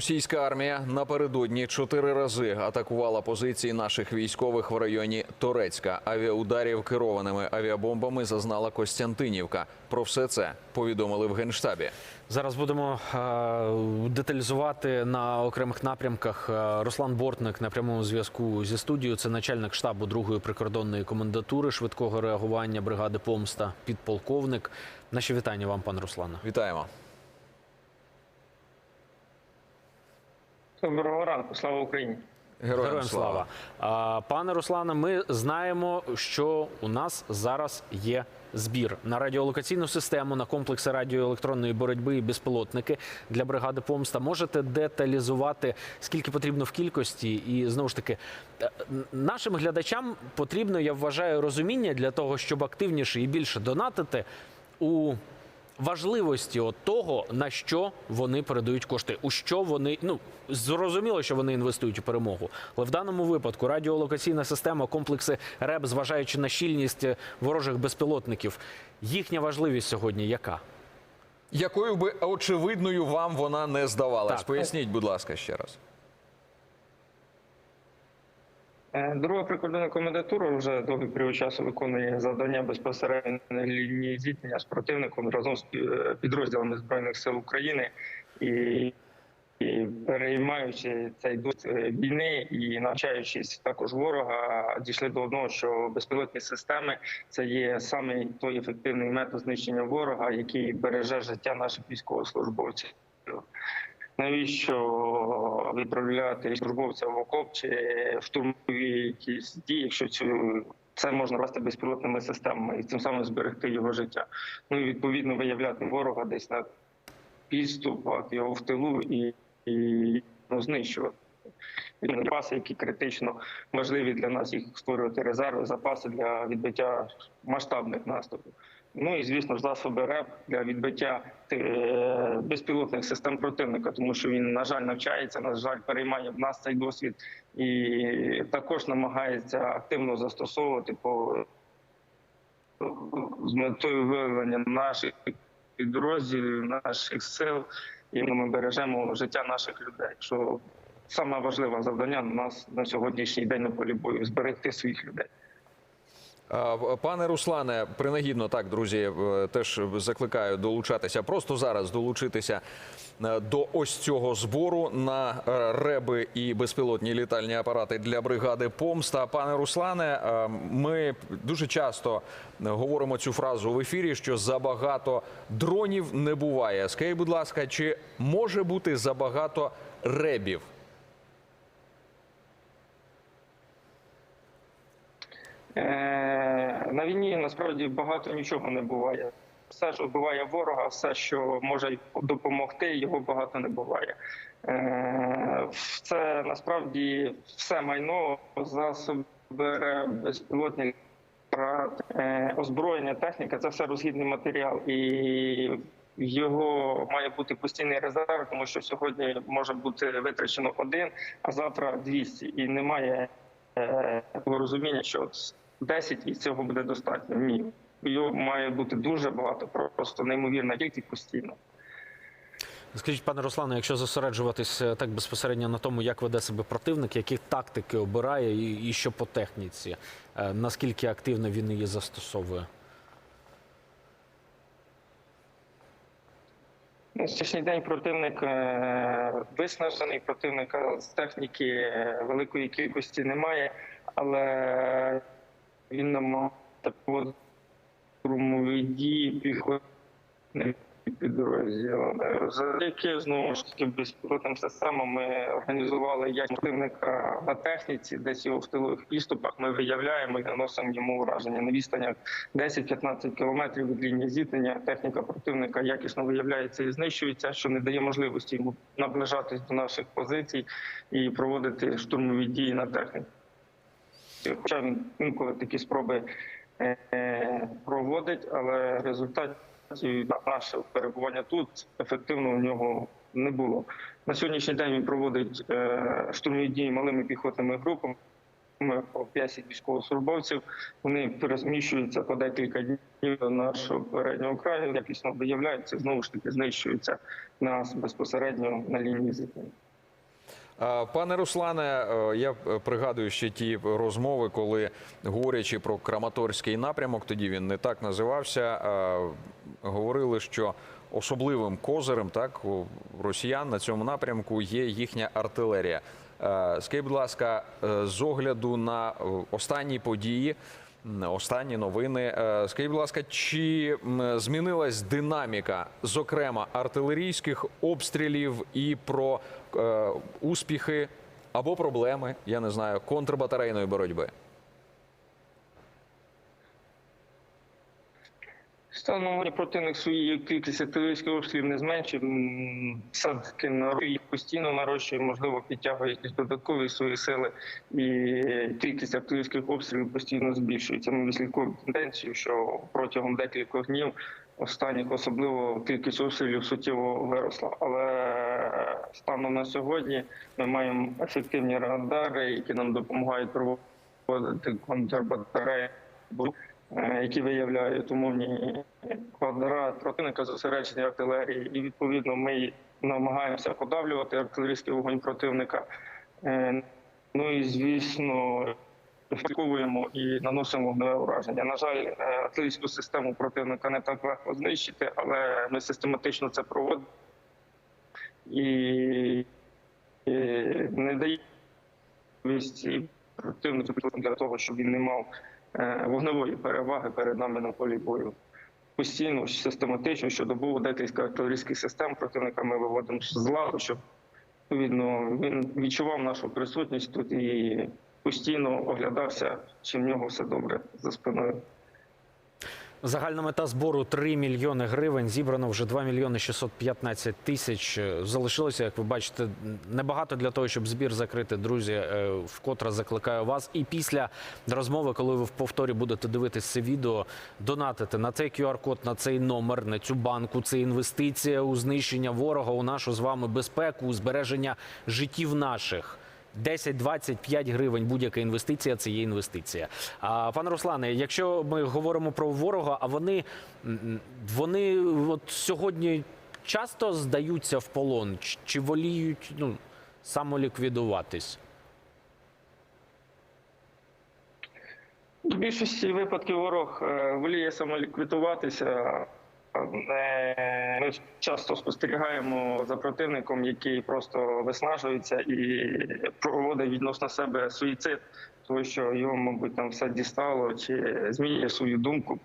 Російська армія напередодні чотири рази атакувала позиції наших військових в районі Торецька. Авіаударів керованими авіабомбами зазнала Костянтинівка. Про все це повідомили в генштабі. Зараз будемо е, деталізувати на окремих напрямках. Е, Руслан Бортник на прямому зв'язку зі студією. Це начальник штабу другої прикордонної комендатури швидкого реагування бригади Помста, підполковник. Наші вітання вам, пане Руслане. Вітаємо. Доброго ранку, слава Україні. Героям, Героям слава. А, Пане Руслане, ми знаємо, що у нас зараз є збір на радіолокаційну систему, на комплекси радіоелектронної боротьби і безпілотники для бригади Помста. Можете деталізувати, скільки потрібно в кількості, і знову ж таки е, нашим глядачам потрібно, я вважаю, розуміння для того, щоб активніше і більше донатити у важливості от того, на що вони передають кошти, у що вони ну зрозуміло, що вони інвестують у перемогу. Але в даному випадку радіолокаційна система, комплекси РЕБ, зважаючи на щільність е, ворожих безпілотників, їхня важливість сьогодні яка? Якою би очевидною вам вона не здавалась? Так. Поясніть, будь ласка, ще раз. Друга прикордонна комендатура вже довгий період часу виконує завдання безпосередньо лінії зіткнення з противником разом з підрозділами збройних сил України і, і переймаючи цей досвід е, війни і навчаючись також ворога, дійшли до одного, що безпілотні системи це є саме той ефективний метод знищення ворога, який береже життя наших військовослужбовців. Навіщо відправляти службовця в окоп чи штурмові якісь дії, якщо цю це можна робити безпілотними системами і цим самим зберегти його життя? Ну і відповідно виявляти ворога десь на підступах, його в тилу і, і ну, знищувати. Запаси, які критично важливі для нас, їх створювати резерви, запаси для відбиття масштабних наступів. Ну і звісно ж засоби РЕП для відбиття е, безпілотних систем противника, тому що він, на жаль, навчається, на жаль, переймає в нас цей досвід і також намагається активно застосовувати по з метою виявлення наших підрозділів, наших сил, і ми бережемо життя наших людей. Що саме важливе завдання у нас на сьогоднішній день на полі бою зберегти своїх людей. Пане Руслане, принагідно так, друзі, е, теж закликаю долучатися. Просто зараз долучитися е, до ось цього збору на е, реби і безпілотні літальні апарати для бригади Помста. Пане Руслане, ми дуже часто говоримо цю фразу в ефірі, що забагато дронів не буває. Скажіть, будь ласка, чи може бути забагато ребів? На війні насправді багато нічого не буває. Все, що вбиває ворога, все, що може допомогти, його багато не буває. Е, Це насправді все майно, засоби, безпілотні апарати, е, озброєння, техніка це все розхідний матеріал. І його має бути постійний резерв, тому що сьогодні може бути витрачено один, а завтра 200. І немає е, розуміння, що от 10 і цього буде достатньо. Ні. Його має бути дуже багато, просто неймовірна кількість постійно. Скажіть, пане Руслане, якщо зосереджуватись е, так безпосередньо на тому, як веде себе противник, які тактики обирає, і, і що по техніці, е, наскільки активно він її застосовує? На сьогоднішній день противник е, виснажений, противника з техніки е, великої кількості немає, але він намагається проводити штурмові дії піхотних підрозділами. Завдяки знову ж таки безпілотним системам ми організували як противника на техніці, десь його в тилових підступах. Ми виявляємо і наносимо йому ураження на відстанях 10-15 кілометрів від лінії зіткнення. Техніка противника якісно виявляється і знищується, що не дає можливості йому наближатись до наших позицій і проводити штурмові дії на техніці. Хоча він інколи такі спроби е, проводить, але наше перебування тут ефективно у нього не було. На сьогоднішній день він проводить е, штурмові дії малими піхотними групами. По 50 військовослужбовців вони перезміщуються по декілька днів до нашого переднього краю, якісно виявляються, знову ж таки знищуються нас безпосередньо на лінії зіткнення. Пане Руслане, е, я е, пригадую ще ті розмови, коли говорячи про Краматорський напрямок, тоді він не так називався. Говорили, що особливим козирем так у росіян на цьому напрямку є їхня артилерія. Е, Скажіть, будь ласка, з огляду на останні події. Останні новини. Скажіть, будь ласка, чи змінилась динаміка, зокрема артилерійських обстрілів і про успіхи або проблеми, я не знаю, контрбатарейної боротьби? Станом противник свої кількість артилерійських обстрілів не зменшив. Все-таки нарощує, постійно нарощує, можливо, підтягує якісь додаткові свої сили, і кількість артилерійських обстрілів постійно збільшується. Ми відслідкуємо тенденцію, що протягом декількох днів останніх особливо кількість обстрілів суттєво виросла. Але станом на сьогодні ми маємо ефективні радари, які нам допомагають проводити контрбатареї е, які виявляють умовні квадрат противника зосередження артилерії, і відповідно ми намагаємося подавлювати артилерійський вогонь противника. Е, Ну і звісно, ефектуємо і наносимо вогневе ураження. На жаль, е, артилерійську систему противника не так легко знищити, але ми систематично це проводимо і, і не дає противнику для того, щоб він не мав е, вогневої переваги перед нами на полі бою. Постійно, систематично, щодобово декілька артилерійських систем противника ми виводимо з ладу, щоб відповідно він відчував нашу присутність тут і постійно оглядався, чи в нього все добре за спиною. Загальна мета збору 3 мільйони гривень. Зібрано вже 2 мільйони 615 тисяч. Залишилося, як ви бачите, небагато для того, щоб збір закрити. Друзі, е, вкотре закликаю вас. І після розмови, коли ви в повторі будете дивитися це відео, донатити на цей QR-код, на цей номер, на цю банку. Це інвестиція у знищення ворога, у нашу з вами безпеку, у збереження життів наших. 10, 25 гривень будь-яка інвестиція це є інвестиція. А пане Руслане, якщо ми говоримо про ворога, а вони, вони от сьогодні часто здаються в полон чи воліють ну, самоліквідуватись? В більшості випадків ворог е, воліє самоліквідуватися. Е, Ми часто спостерігаємо за противником, який просто виснажується і проводить відносно себе суїцид, тому що його, мабуть, там все дістало, чи змінює свою думку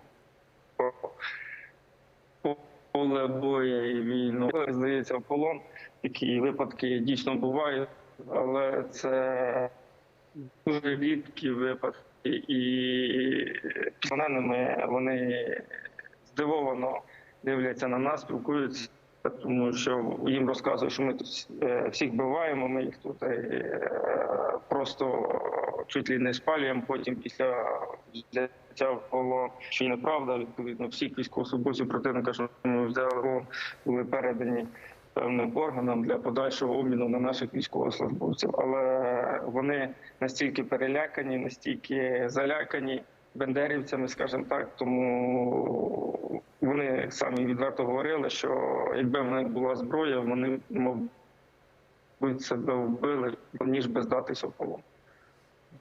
поле бою і війну. Здається, в полон. Такі випадки дійсно бувають, але це дуже рідкі випадки, і полоненими вони здивовано дивляться на нас, спілкуються, тому що їм розказують, що ми тут е, всіх биваємо, ми їх тут е, просто чуть ли не спалюємо. Потім після взяття полон, що і неправда, відповідно, всіх військовослужбовців противника, що ми взяли були передані певним органам для подальшого обміну на наших військовослужбовців. Але вони настільки перелякані, настільки залякані бендерівцями, скажімо так, тому самі відверто говорили, що якби в них була зброя, вони мабуть себе вбили, ніж би здатися в полон.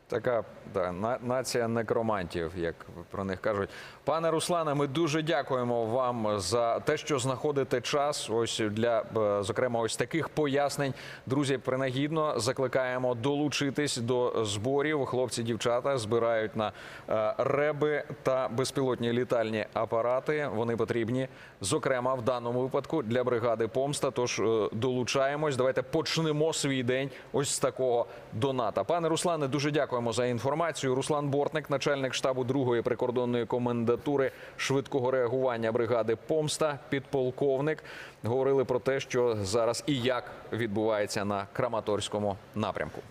Така да, на- нація некромантів, як про них кажуть. Пане Руслане, ми дуже дякуємо вам за те, що знаходите час. Ось для е, зокрема ось таких пояснень. Друзі, принагідно закликаємо долучитись до зборів. Хлопці, дівчата збирають на е, реби та безпілотні літальні апарати. Вони потрібні, зокрема, в даному випадку для бригади Помста. Тож е, долучаємось. Давайте почнемо свій день ось з такого доната. Пане Руслане, дуже дякуємо за інформацію. Руслан Бортник, начальник штабу другої прикордонної комендатури швидкого реагування бригади Помста, підполковник. Говорили про те, що зараз і як відбувається на Краматорському напрямку.